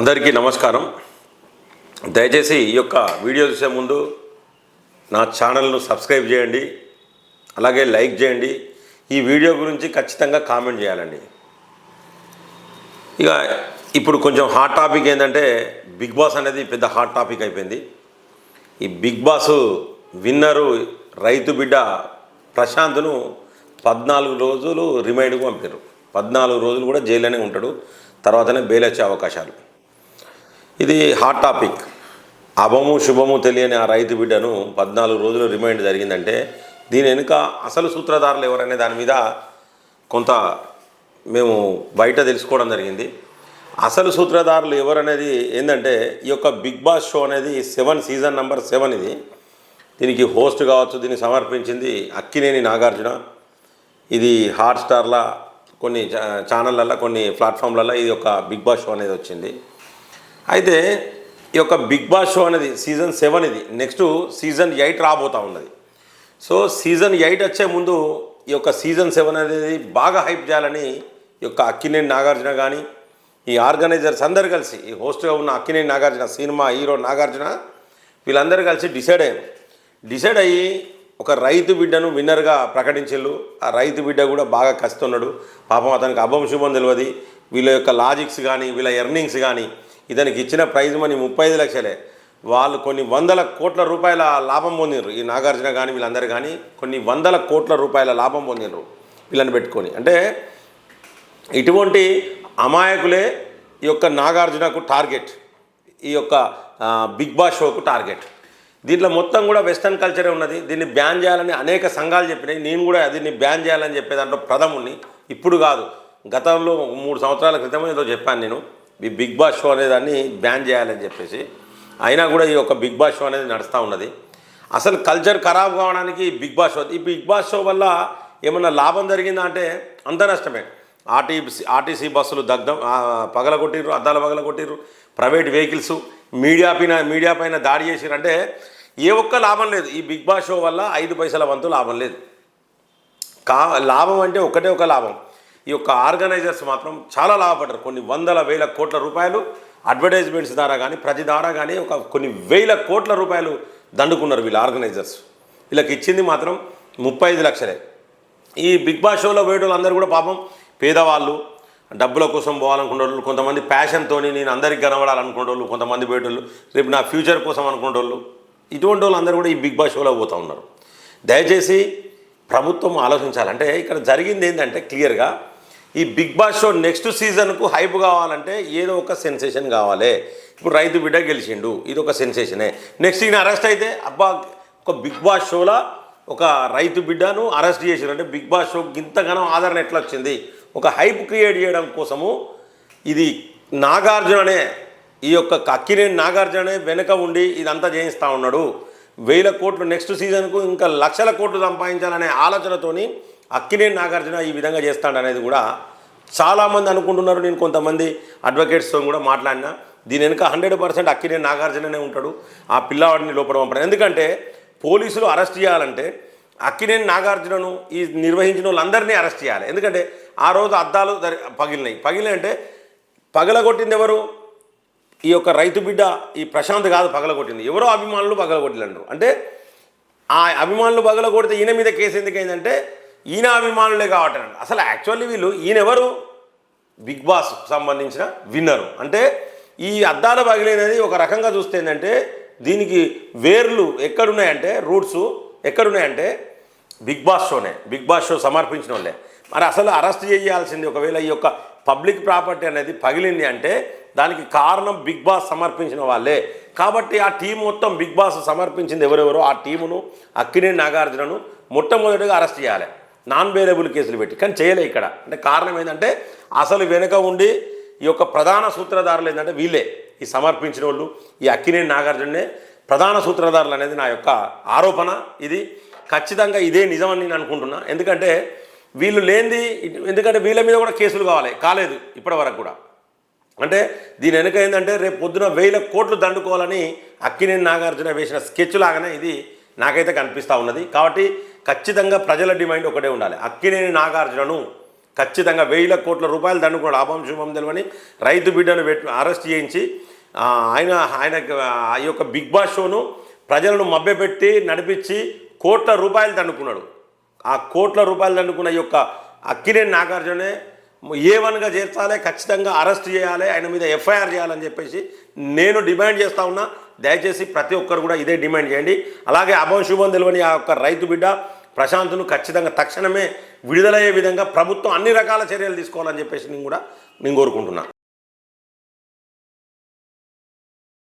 అందరికీ నమస్కారం. దయచేసి ఈ యొక్క వీడియో చూసే ముందు నా ఛానల్ను సబ్స్క్రైబ్ చేయండి అలాగే లైక్ చేయండి. ఈ వీడియో గురించి ఖచ్చితంగా కామెంట్ చేయాలండి. ఇక ఇప్పుడు కొంచెం హాట్ టాపిక్ ఏంటంటే బిగ్ బాస్ అనేది పెద్ద హాట్ టాపిక్ అయిపోయింది. ఈ బిగ్ బాస్ విన్నరు రైతు బిడ్డ ప్రశాంత్ను పద్నాలుగు రోజులు రిమైండ్కు పంపారు పద్నాలుగు రోజులు కూడా జైల్లోనే ఉంటాడు. తర్వాతనే బెయిల్ వచ్చే అవకాశాలు. ఇది హాట్ టాపిక్ అభము శుభము తెలియని ఆ రైతు బిడ్డను పద్నాలుగు రోజులు రిమైండ్ జరిగిందంటే దీని వెనుక అసలు సూత్రధారులు ఎవరనే దాని మీద కొంత మేము బయట తెలుసుకోవడం జరిగింది. అసలు సూత్రధారులు ఎవరనేది ఏంటంటే ఈ యొక్క బిగ్ బాస్ షో అనేది సెవెన్ సీజన్ నెంబర్ సెవెన్ ఇది. దీనికి హోస్ట్ కావచ్చు దీన్ని సమర్పించింది అక్కినేని నాగార్జున. ఇది హాట్స్టార్లా కొన్ని ఛానళ్ళల్లో కొన్ని ప్లాట్ఫామ్లలో ఇది ఒక బిగ్ బాస్ షో అనేది వచ్చింది. అయితే ఈ యొక్క బిగ్ బాస్ షో అనేది సీజన్ సెవెన్ ఇది. నెక్స్ట్ సీజన్ ఎయిట్ రాబోతా ఉన్నది. సో సీజన్ ఎయిట్ వచ్చే ముందు ఈ యొక్క సీజన్ సెవెన్ అనేది బాగా హైప్ చేయాలని ఈ యొక్క అక్కినేని నాగార్జున కానీ ఈ ఆర్గనైజర్స్ అందరు కలిసి ఈ హోస్ట్గా ఉన్న అక్కినేని నాగార్జున సినిమా హీరో నాగార్జున వీళ్ళందరూ కలిసి డిసైడ్ అయ్యారు. డిసైడ్ అయ్యి ఒక రైతు బిడ్డను విన్నర్గా ప్రకటించిళ్ళు. ఆ రైతు బిడ్డ కూడా బాగా కస్తున్నాడు. పాపం అతనికి అభం శుభం తెలియదు వీళ్ళ యొక్క లాజిక్స్ కానీ వీళ్ళ ఎర్నింగ్స్ కానీ ఇతనికి ఇచ్చిన ప్రైజ్ మనీ ముప్పై ఐదు లక్షలే. వాళ్ళు కొన్ని వందల కోట్ల రూపాయల లాభం పొందినరు ఈ నాగార్జున కానీ వీళ్ళందరూ కానీ కొన్ని వందల కోట్ల రూపాయల లాభం పొందినరు వీళ్ళని పెట్టుకొని. అంటే ఇటువంటి అమాయకులే ఈ యొక్క నాగార్జునకు టార్గెట్. ఈ యొక్క బిగ్ బాస్ షోకు టార్గెట్. దీంట్లో మొత్తం కూడా వెస్టర్న్ కల్చరే ఉన్నది. దీన్ని బ్యాన్ చేయాలని అనేక సంఘాలు చెప్పినాయి. నేను కూడా దీన్ని బ్యాన్ చేయాలని చెప్పే దాంట్లో ప్రథముని ఇప్పుడు కాదు గతంలో మూడు సంవత్సరాల క్రితం ఏదో చెప్పాను నేను. ఈ బిగ్ బాస్ షో అనేదాన్ని బ్యాన్ చేయాలని చెప్పేసి. అయినా కూడా ఈ యొక్క బిగ్ బాస్ షో అనేది నడుస్తూ ఉన్నది. అసలు కల్చర్ ఖరాబ్ కావడానికి బిగ్ బాస్ షో ఈ బిగ్ బాస్ షో వల్ల ఏమన్నా లాభం జరిగిందా అంటే అంత నష్టమే ఆర్టీసీ ఆర్టీసీ బస్సులు దగ్ధం ఆ, పగలగొట్టిర్రు అద్దాలు పగలగొట్టిర్రు ప్రైవేట్ వెహికల్స్ మీడియా పైన మీడియా పైన దాడి చేసిర్రు అంటే ఏ ఒక్క లాభం లేదు. ఈ బిగ్ బాస్ షో వల్ల ఐదు పైసల వంతు లాభం లేదు. కా లాభం అంటే ఒకటే ఒక లాభం. ఈ యొక్క ఆర్గనైజర్స్ మాత్రం చాలా లాభపడ్డారు. కొన్ని వందల వేల కోట్ల రూపాయలు అడ్వర్టైజ్మెంట్స్ ద్వారా కానీ ప్రతి ద్వారా కానీ ఒక కొన్ని వేల కోట్ల రూపాయలు దండుకున్నారు వీళ్ళ ఆర్గనైజర్స్. వీళ్ళకి ఇచ్చింది మాత్రం ముప్పై ఐదు లక్షలే. ఈ బిగ్ బాస్ షోలో పోయేటోళ్ళు అందరూ కూడా పాపం పేదవాళ్ళు డబ్బుల కోసం పోవాలనుకునేవాళ్ళు కొంతమంది ప్యాషన్తో నేను అందరికి కనబడాలనుకునే వాళ్ళు కొంతమంది పోయేటోళ్ళు రేపు నా ఫ్యూచర్ కోసం అనుకునే వాళ్ళు ఇటువంటి వాళ్ళు అందరూ కూడా ఈ బిగ్ బాస్ షోలో పోతూ ఉన్నారు. దయచేసి ప్రభుత్వం ఆలోచించాలంటే ఇక్కడ జరిగింది ఏంటంటే క్లియర్గా ఈ బిగ్ బాస్ షో నెక్స్ట్ సీజన్కు హైప్ కావాలంటే ఏదో ఒక సెన్సేషన్ కావాలి. ఇప్పుడు రైతు బిడ్డ గెలిచిండు ఇది ఒక సెన్సేషనే. నెక్స్ట్ ఈయన అరెస్ట్ అయితే అబ్బా ఒక బిగ్ బాస్ షోలో ఒక రైతు బిడ్డను అరెస్ట్ చేసారు అంటే బిగ్ బాస్ షో ఇంతగానో ఆదరణ ఎట్లా వచ్చింది ఒక హైప్ క్రియేట్ చేయడం కోసము ఇది నాగార్జుననే ఈ యొక్క అక్కినేని నాగార్జుననే వెనుక ఉండి ఇదంతా చేయిస్తూ ఉన్నాడు. వేల కోట్లు నెక్స్ట్ సీజన్కు ఇంకా లక్షల కోట్లు సంపాదించాలనే ఆలోచనతోని అక్కినేని నాగార్జున ఈ విధంగా చేస్తాడు అనేది కూడా చాలామంది అనుకుంటున్నారు. నేను కొంతమంది అడ్వకేట్స్తో కూడా మాట్లాడినా. దీని వెనుక హండ్రెడ్ పర్సెంట్ అక్కినేని నాగార్జుననే ఉంటాడు. ఆ పిల్లవాడిని లోపల పంపడం. ఎందుకంటే పోలీసులు అరెస్ట్ చేయాలంటే అక్కినేని నాగార్జునను ఈ నిర్వహించిన వాళ్ళందరినీ అరెస్ట్ చేయాలి. ఎందుకంటే ఆ రోజు అద్దాలు పగిలినాయి. పగిలినాయి అంటే పగలగొట్టింది ఎవరు? ఈ యొక్క రైతు బిడ్డ ఈ ప్రశాంత్ కాదు పగలగొట్టింది. ఎవరో అభిమానులు పగలగొట్టిలంటారు అంటే ఆ అభిమానులు పగలగొడితే ఈయన మీద కేసు ఎందుకైందంటే ఈయన అభిమానులే కాబట్టి అసలు యాక్చువల్లీ వీళ్ళు ఈయన ఎవరు బిగ్ బాస్ సంబంధించిన విన్నరు. అంటే ఈ అద్దాల పగిలినది ఒక రకంగా చూస్తే ఏంటంటే దీనికి వేర్లు ఎక్కడున్నాయంటే రూట్స్ ఎక్కడున్నాయంటే బిగ్ బాస్ షోనే. బిగ్ బాస్ షో సమర్పించిన వాళ్ళే మరి అసలు అరెస్ట్ చేయాల్సింది ఒకవేళ ఈ యొక్క పబ్లిక్ ప్రాపర్టీ అనేది పగిలింది అంటే దానికి కారణం బిగ్ బాస్ సమర్పించిన వాళ్ళే. కాబట్టి ఆ టీం మొత్తం బిగ్ బాస్ సమర్పించింది ఎవరెవరో? ఆ టీమును అక్కినేని నాగార్జునను మొట్టమొదటిగా అరెస్ట్ చేయాలి. నాన్ వేరియబుల్ కేసులు పెట్టి. కానీ చేయలే ఇక్కడ. అంటే కారణం ఏంటంటే అసలు వెనుక ఉండి ఈ యొక్క ప్రధాన సూత్రధారులు ఏంటంటే వీళ్ళే. ఈ సమర్పించిన వాళ్ళు ఈ అక్కినేని నాగార్జునే ప్రధాన సూత్రధారులు అనేది నా యొక్క ఆరోపణ ఇది. ఖచ్చితంగా ఇదే నిజమని నేను అనుకుంటున్నా. ఎందుకంటే వీళ్ళు లేనిది ఎందుకంటే వీళ్ళ మీద కూడా కేసులు కావాలి కాలేదు ఇప్పటి వరకు కూడా. అంటే దీని వెనుక ఏంటంటే రేపు పొద్దున వేల కోట్లు దండుకోవాలని అక్కినేని నాగార్జున వేసిన స్కెచ్ లాగానే ఇది నాకైతే కనిపిస్తూ ఉన్నది. కాబట్టి ఖచ్చితంగా ప్రజల డిమాండ్ ఒకటే ఉండాలి. అక్కినేని నాగార్జునను ఖచ్చితంగా వేల కోట్ల రూపాయలు దండుకున్నాడు. లాభం శుభం తెలివని రైతు బిడ్డను పెట్టి అరెస్ట్ చేయించి ఆయన ఆయన ఆ యొక్క బిగ్ బాస్ షోను ప్రజలను మభ్యపెట్టి నడిపించి కోట్ల రూపాయలు దండుకున్నాడు. ఆ కోట్ల రూపాయలు దండుకున్న ఈ యొక్క అక్కినేని నాగార్జునే ఏ వన్గా చేర్చాలి ఖచ్చితంగా అరెస్ట్ చేయాలి ఆయన మీద ఎఫ్ఐఆర్ చేయాలని చెప్పేసి నేను డిమాండ్ చేస్తా ఉన్నా. దయచేసి ప్రతి ఒక్కరు కూడా ఇదే డిమాండ్ చేయండి. అలాగే అభం శుభం తెలియని ఆ యొక్క రైతు బిడ్డ ప్రశాంత్ను ఖచ్చితంగా తక్షణమే విడుదలయ్యే విధంగా ప్రభుత్వం అన్ని రకాల చర్యలు తీసుకోవాలని చెప్పేసి నేను కూడా నేను కోరుకుంటున్నాను